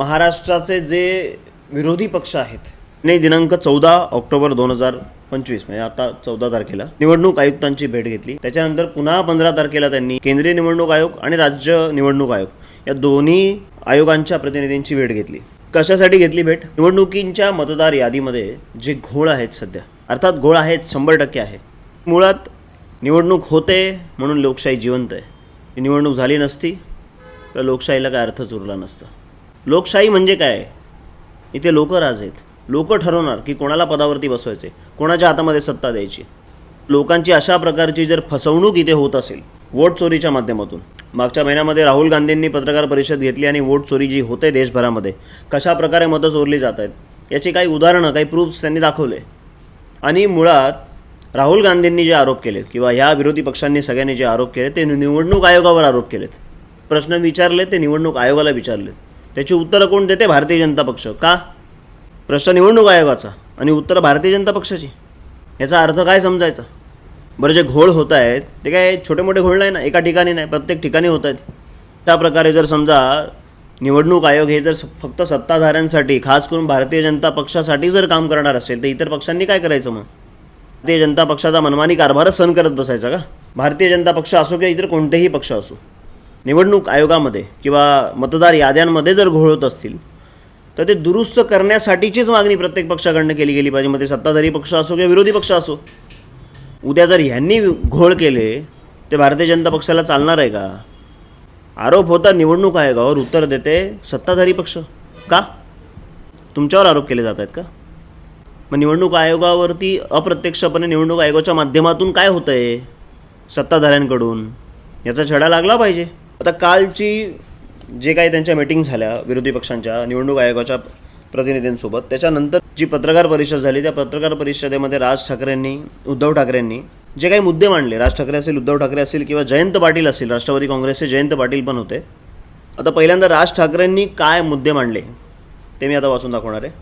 महाराष्ट्राचे जे विरोधी पक्ष आहेत ने दिनांक चौदा ऑक्टोबर दोन हजार पंचवीस म्हणजे आता चौदा तारखेला निवडणूक आयुक्तांची भेट घेतली. त्याच्यानंतर पुन्हा पंधरा तारखेला त्यांनी केंद्रीय निवडणूक आयोग आणि राज्य निवडणूक आयोग या दोन्ही आयोगांच्या प्रतिनिधींची भेट घेतली. कशासाठी घेतली भेट? निवडणुकींच्या मतदार यादीमध्ये जे घोळ आहेत सध्या अर्थात घोळ आहेत शंभर टक्के आहे. मुळात निवडणूक होते म्हणून लोकशाही जिवंत आहे. ती निवडणूक झाली नसती तर लोकशाहीला काय अर्थच उरला नसता. लोकशाही म्हणजे काय? इथे लोक राज आहेत. लोक ठरवणार की कोणाला पदावरती बसवायचे कोणाच्या हातामध्ये सत्ता द्यायची. लोकांची अशा प्रकारची जर फसवणूक इथे होत असेल वोट चोरीच्या माध्यमातून मागच्या महिन्यामध्ये राहुल गांधींनी पत्रकार परिषद घेतली आणि वोट चोरी जी होते देशभरामध्ये कशा प्रकारे मतं चोरली जात आहेत याची काही उदाहरणं काही प्रूफ्स त्यांनी दाखवले. आणि मुळात राहुल गांधींनी जे आरोप केले किंवा ह्या विरोधी पक्षांनी सगळ्यांनी जे आरोप केले ते निवडणूक आयोगावर आरोप केलेत. प्रश्न विचारले ते निवडणूक आयोगाला विचारले त्याची उत्तरं कोण देते? भारतीय जनता पक्ष. का? प्रश्न निवडणूक आयोगाचा आणि उत्तर भारतीय जनता पक्षाची. याचा अर्थ काय समजायचा? बरं जे घोळ होत आहेत ते काय छोटे मोठे घोळ नाही ना? एका ठिकाणी नाही प्रत्येक ठिकाणी होत आहेत. त्या प्रकारे जर समजा निवडणूक आयोग हे जर फक्त सत्ताधाऱ्यांसाठी खास करून भारतीय जनता पक्षासाठी जर काम करणार असेल तर इतर पक्षांनी काय करायचं मग? भारतीय जनता पक्षाचा मनमानी कारभारच सहन करत बसायचा का? भारतीय जनता पक्ष असो किंवा इतर कोणतेही पक्ष असो निवडणूक आयोगामध्ये किंवा मतदार याद्यांमध्ये जर घोळ होत असतील तर ते दुरुस्त करण्यासाठीचीच मागणी प्रत्येक पक्षाकडनं केली गेली पाहिजे. मग ते सत्ताधारी पक्ष असो किंवा विरोधी पक्ष असो. उद्या जर ह्यांनी घोळ केले ते भारतीय जनता पक्षाला चालणार आहे का? आरोप होता निवडणूक आयोगावर उत्तर देते सत्ताधारी पक्ष. का? तुमच्यावर आरोप केले जात आहेत का? मग निवडणूक आयोगावरती अप्रत्यक्षपणे निवडणूक आयोगाच्या माध्यमातून काय होतं आहे सत्ताधाऱ्यांकडून याचा छडा लागला पाहिजे. आता कालची जे काही त्यांच्या मीटिंग झाल्या विरोधी पक्षांच्या निवडणूक आयोगाच्या प्रतिनिधींसोबत त्याच्यानंतर जी पत्रकार परिषद झाली त्या पत्रकार परिषदेमध्ये राज ठाकरेंनी उद्धव ठाकरेंनी जे काही मुद्दे मांडले राज ठाकरे असेल उद्धव ठाकरे असेल किंवा जयंत पाटील असतील राष्ट्रवादी काँग्रेसचे जयंत पाटील पण होते. आता पहिल्यांदा राज ठाकरेंनी काय मुद्दे मांडले ते मी आता वाचून दाखवणार आहे.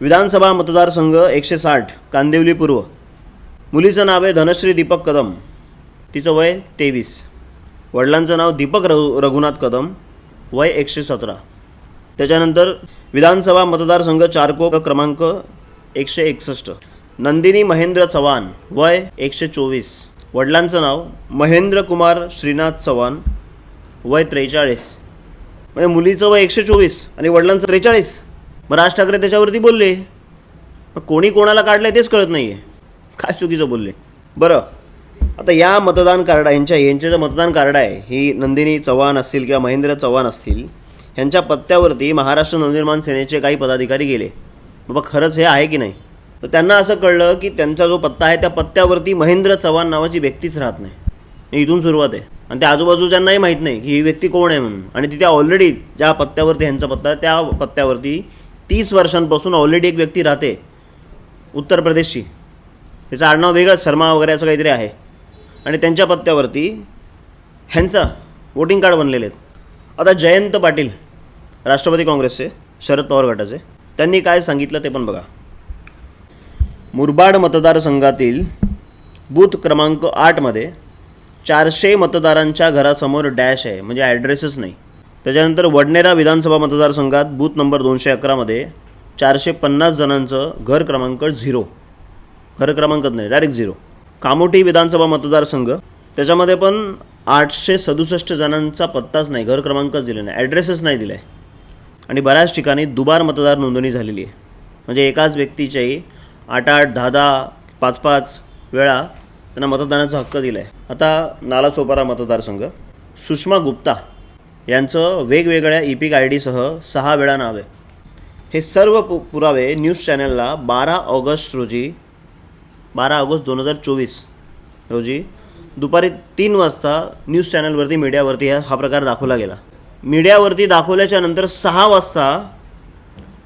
विधानसभा मतदारसंघ एकशे साठ कांदिवली पूर्व. मुलीचं नाव आहे धनश्री दीपक कदम. तिचं वय तेवीस. वडिलांचं नाव दीपक रघु रघुनाथ कदम वय एकशे सतरा. त्याच्यानंतर विधानसभा मतदारसंघ चारको क्रमांक एकशे एकसष्ट. नंदिनी महेंद्र चव्हाण वय एकशे चोवीस. वडिलांचं नाव महेंद्र कुमार श्रीनाथ चव्हाण वय त्रेचाळीस. म्हणजे मुलीचं वय एकशे चोवीस आणि वडिलांचं त्रेचाळीस. मग राज ठाकरे त्याच्यावरती बोलले. मग कोणी कोणाला काढलंय तेच कळत नाही आहे काय चुकीचं बोलले? बरं. आता या मतदान कार्ड यांच्या यांचे जे मतदान कार्ड आहे ही नंदिनी चव्हाण असतील किंवा महेंद्र चव्हाण असतील ह्यांच्या पत्त्यावरती महाराष्ट्र नवनिर्माण सेनेचे काही पदाधिकारी गेले. बाबा खरंच हे आहे की नाही? तर त्यांना असं कळलं की त्यांचा जो पत्ता आहे त्या पत्त्यावरती महेंद्र चव्हाण नावाची व्यक्तीच राहत नाही. इथून सुरुवात आहे. आणि त्या आजूबाजूच्यांनाही माहीत नाही की ही व्यक्ती कोण आहे म्हणून. आणि तिथे ऑलरेडी ज्या पत्त्यावरती ह्यांचा पत्ता आहे त्या पत्त्यावरती तीस वर्षांपासून ऑलरेडी एक व्यक्ती राहते उत्तर प्रदेशची. त्याचं आडनाव वेगळं शर्मा वगैरे असं काहीतरी आहे. आणि त्यांच्या पत्त्यावरती ह्यांचा वोटिंग कार्ड बनलेले आहेत. आता जयंत पाटील राष्ट्रवादी काँग्रेसचे शरद पवार गटाचे त्यांनी काय सांगितलं ते पण बघा. मुरबाड मतदारसंघातील बूथ क्रमांक आठमध्ये चारशे मतदारांच्या घरासमोर डॅश आहे म्हणजे ॲड्रेसच नाही. त्याच्यानंतर वडनेरा विधानसभा मतदारसंघात बूथ नंबर दोनशे अकरामध्ये चारशे पन्नास जणांचं घर क्रमांक झिरो. घर क्रमांकच नाही डायरेक्ट झिरो कामोटी विधानसभा मतदारसंघ त्याच्यामध्ये पण आठशे सदुसष्ट जणांचा पत्ताच नाही घर क्रमांकच दिले नाही ॲड्रेसच नाही दिला. आहे आणि बऱ्याच ठिकाणी दुबार मतदार नोंदणी झालेली आहे. म्हणजे एकाच व्यक्तीच्याही आठ आठ दहा दहा पाच पाच वेळा त्यांना मतदानाचा हक्क दिला आहे आता नालासोपारा मतदारसंघ सुषमा गुप्ता यांचं वेगवेगळ्या ई आय डीसह सहा वेळा नाव आहे. हे सर्व पु पुरावे न्यूज चॅनलला बारा ऑगस्ट रोजी बारा ऑगस्ट दोन हजार चोवीस रोजी दुपारी तीन वाजता न्यूज चॅनलवरती मीडियावरती हा हा प्रकार दाखवला गेला. मीडियावरती दाखवल्याच्या नंतर सहा वाजता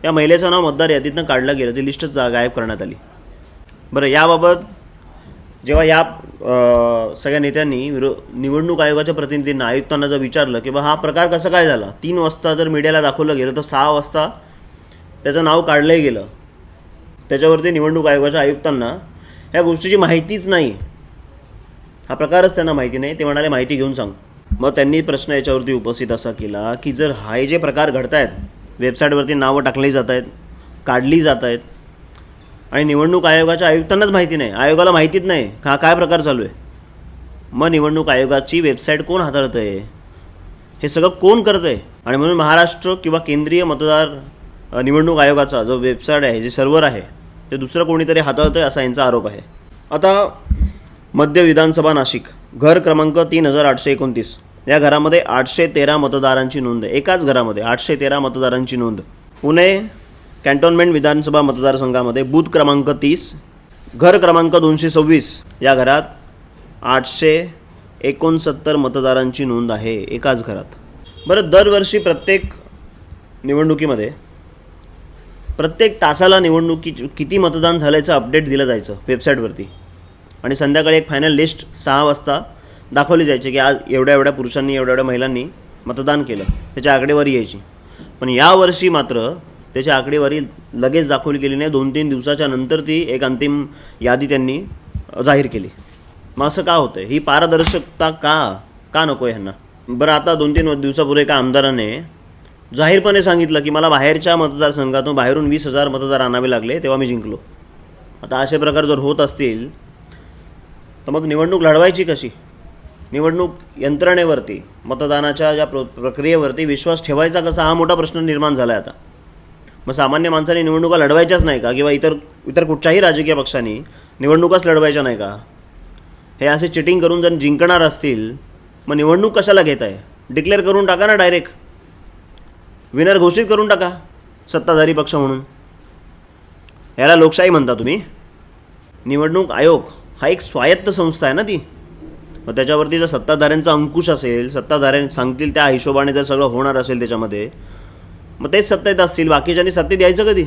या महिलेचं नाव मतदार यादीतनं काढलं गेलं. ती लिस्टच जा- गायब करण्यात आली. बरं याबाबत जेव्हा या सगळ्या नेत्यांनी विरो निवडणूक आयोगाच्या प्रतिनिधींना आयुक्तांना जर विचारलं की बा हा प्रकार कसा काय झाला? तीन वाजता जर मीडियाला दाखवलं गेलं तर सहा वाजता त्याचं नाव काढलंही गेलं. त्याच्यावरती निवडणूक आयोगाच्या आयुक्तांना ह्या गोष्टीची माहितीच नाही. हा प्रकारच त्यांना माहिती नाही. ते म्हणाले माहिती घेऊन सांग. मग त्यांनी प्रश्न याच्यावरती उपस्थित असा केला की जर हे जे प्रकार घडत आहेत वेबसाईटवरती नावं टाकली जात आहेत काढली जात आहेत आणि निवडणूक आयोगाच्या आयुक्तांनाच माहिती नाही आयोगाला माहितीच नाही हा काय प्रकार चालू आहे? मग निवडणूक आयोगाची वेबसाईट कोण हाताळतं आहे हे सगळं कोण करतं आहे आणि म्हणून महाराष्ट्र किंवा केंद्रीय मतदार निवडणूक आयोगाचा जो वेबसाईट आहे जे सर्व्हर आहे ते दुसरं कोणीतरी हाताळतं असा यांचा आरोप आहे. आता मध्य विधानसभा नाशिक घर क्रमांक तीन हजार आठशे एकोणतीस. या घरामध्ये आठशे तेरा मतदारांची नोंद आहे. एकाच घरामध्ये आठशे तेरा मतदारांची नोंद. पुणे कॅन्टोन्मेंट विधानसभा मतदारसंघामध्ये बूथ क्रमांक तीस घर क्रमांक दोनशे सव्वीस. या घरात आठशे एकोणसत्तर मतदारांची नोंद आहे एकाच घरात. बरं दरवर्षी प्रत्येक निवडणुकीमध्ये प्रत्येक तासाला निवडणुकी किती मतदान झाल्याचं अपडेट दिलं जायचं वेबसाईटवरती. आणि संध्याकाळी एक फायनल लिस्ट सहा वाजता दाखवली जायची की आज एवढ्या एवढ्या पुरुषांनी एवढ्या एवढ्या महिलांनी मतदान केलं त्याची आकडेवारी यायची. पण यावर्षी मात्र त्याची आकडेवारी लगेच दाखवली गेली नाही. दोन तीन दिवसाच्या नंतर ती एक अंतिम यादी त्यांनी जाहीर केली. मग असं का होतं ही पारदर्शकता का का नको आहे ह्यांना? बरं आता दोन तीन दिवसापूर्वी एका आमदाराने जाहीरपणे सांगितलं की मला बाहेरच्या मतदारसंघातून बाहेरून वीस हजार मतदार आणावे लागले तेव्हा मी जिंकलो. आता असे प्रकार जर होत असतील तर मग निवडणूक लढवायची कशी? निवडणूक यंत्रणेवरती मतदानाच्या ज्या प्र प्रक्रियेवरती विश्वास ठेवायचा कसा हा मोठा प्रश्न निर्माण झाला आहे आता. मग सामान्य माणसाने निवडणुका लढवायच्याच नाही का? किंवा इतर इतर कुठच्याही राजकीय पक्षांनी निवडणुकाच लढवायच्या नाही का? हे असे चिटिंग करून जर जिंकणार असतील मग निवडणूक कशाला घेत आहे डिक्लेअर करून टाका ना डायरेक्ट. विनर घोषित करून टाका सत्ताधारी पक्ष म्हणून. याला लोकशाही म्हणता तुम्ही. निवडणूक आयोग हा एक स्वायत्त संस्था आहे ना ती. मग त्याच्यावरती जर सत्ताधाऱ्यांचा अंकुश असेल सत्ताधाऱ्यांनी सांगतील त्या हिशोबाने जर सगळं होणार असेल त्याच्यामध्ये मग तेच सत्तेत असतील बाकीच्यांनी सत्तेत यायचं कधी?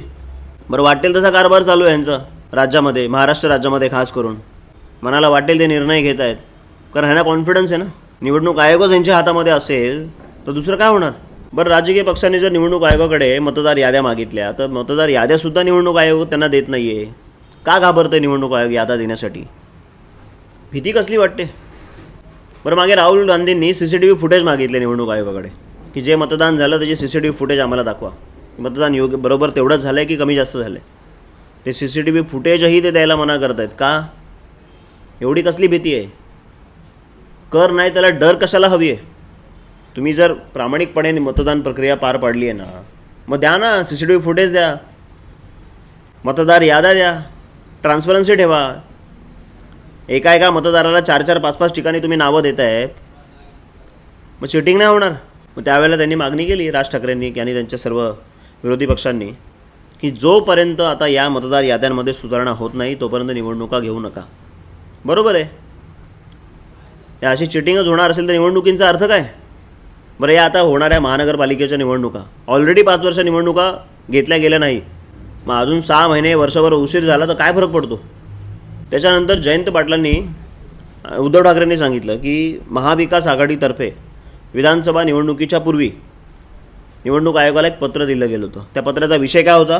बरं वाटेल तसा कारभार चालू आहे यांचा राज्यामध्ये महाराष्ट्र राज्यामध्ये खास करून. मनाला वाटेल ते निर्णय घेत आहेत. कारण ह्यांना कॉन्फिडन्स आहे ना. निवडणूक आयोगच यांच्या हातामध्ये असेल तर दुसरं काय होणार? बरं राजकीय पक्षांनी जर निवडणूक आयोगाकडे मतदार याद्या मागितल्या तर मतदार याद्यासुद्धा निवडणूक आयोग त्यांना देत नाही आहे का घाबरतं निवडणूक आयोग याद्या देण्यासाठी? भीती कसली वाटते? बरं मागे राहुल गांधींनी C C T V footage मागितले निवडणूक आयोगाकडे की जे मतदान झालं त्याची C C T V footage आम्हाला दाखवा. मतदान योग्य बरोबर तेवढंच झालं आहे की कमी जास्त झालं आहे ते सी सी टी व्ही फुटेजही ते द्यायला मना करत आहेत का? एवढी कसली भीती आहे? कर नाही त्याला डर कशाला हवी आहे तुम्ही जर प्रामाणिकपणे मतदान प्रक्रिया पार पाडली आहे ना मग द्या ना C C T V footage द्या. मतदार याद्या द्या. ट्रान्सपरन्सी ठेवा. एका एका मतदाराला चार चार पाच पाच ठिकाणी तुम्ही नावं देत आहे मग चिटिंग नाही होणार. मग त्यावेळेला त्यांनी मागणी केली राज ठाकरेंनी आणि त्यांच्या सर्व विरोधी पक्षांनी की जोपर्यंत आता या मतदार याद्यांमध्ये सुधारणा होत नाही तोपर्यंत निवडणुका घेऊ नका. बरोबर आहे? या अशी चिटिंगच होणार असेल तर निवडणुकींचा अर्थ काय? बरं या आता होणाऱ्या महानगरपालिकेच्या निवडणुका. ऑलरेडी पाच वर्ष निवडणुका घेतल्या गेल्या नाही. मग अजून सहा महिने वर्षभर उशीर झाला तर काय फरक पडतो? त्याच्यानंतर जयंत पाटलांनी उद्धव ठाकरेंनी सांगितलं की महाविकास आघाडीतर्फे विधानसभा निवडणुकीच्या पूर्वी निवडणूक आयोगाला एक पत्र दिलं गेलं होतं. त्या पत्राचा विषय काय होता?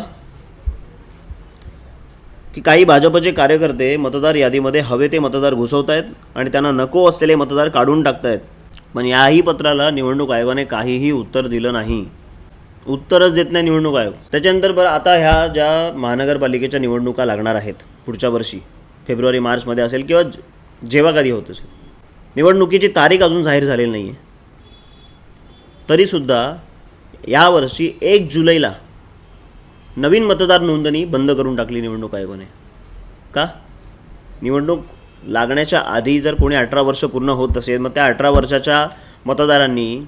की काही भाजपचे कार्यकर्ते मतदार यादीमध्ये हवे ते मतदार घुसवत आहेत आणि त्यांना नको असलेले मतदार काढून टाकतायत. पण याही पत्राला निवडणूक आयोगाने काहीही उत्तर दिलं नाही. उत्तरच देत नाही निवडणूक आयोग. त्याच्यानंतर बरं आता ह्या ज्या महानगरपालिकेच्या निवडणुका लागणार आहेत पुढच्या वर्षी फेब्रुवारी मार्चमध्ये असेल किंवा जेव्हा कधी होत असेल. निवडणुकीची तारीख अजून जाहीर झालेली नाही आहे तरीसुद्धा यावर्षी एक जुलैला नवीन मतदार नोंदणी बंद करून टाकली निवडणूक आयोगाने. का? निवडणूक लागण्याच्या आधी जर कोणी अठरा वर्ष पूर्ण होत असेल मग त्या अठरा वर्षाच्या मतदारांनी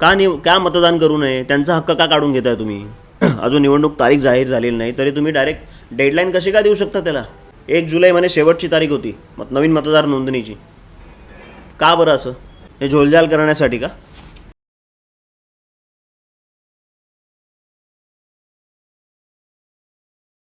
का निव का मतदान करू नये? त्यांचा हक्क का काढून घेताय तुम्ही? अजून निवडणूक तारीख जाहीर झालेली नाही तरी तुम्ही डायरेक्ट डेडलाईन कशी का देऊ शकता त्याला? एक जुलै म्हणे शेवटची तारीख होती मत नवीन मतदार नोंदणीची. का बरं असं? हे झोलझाल करण्यासाठी का?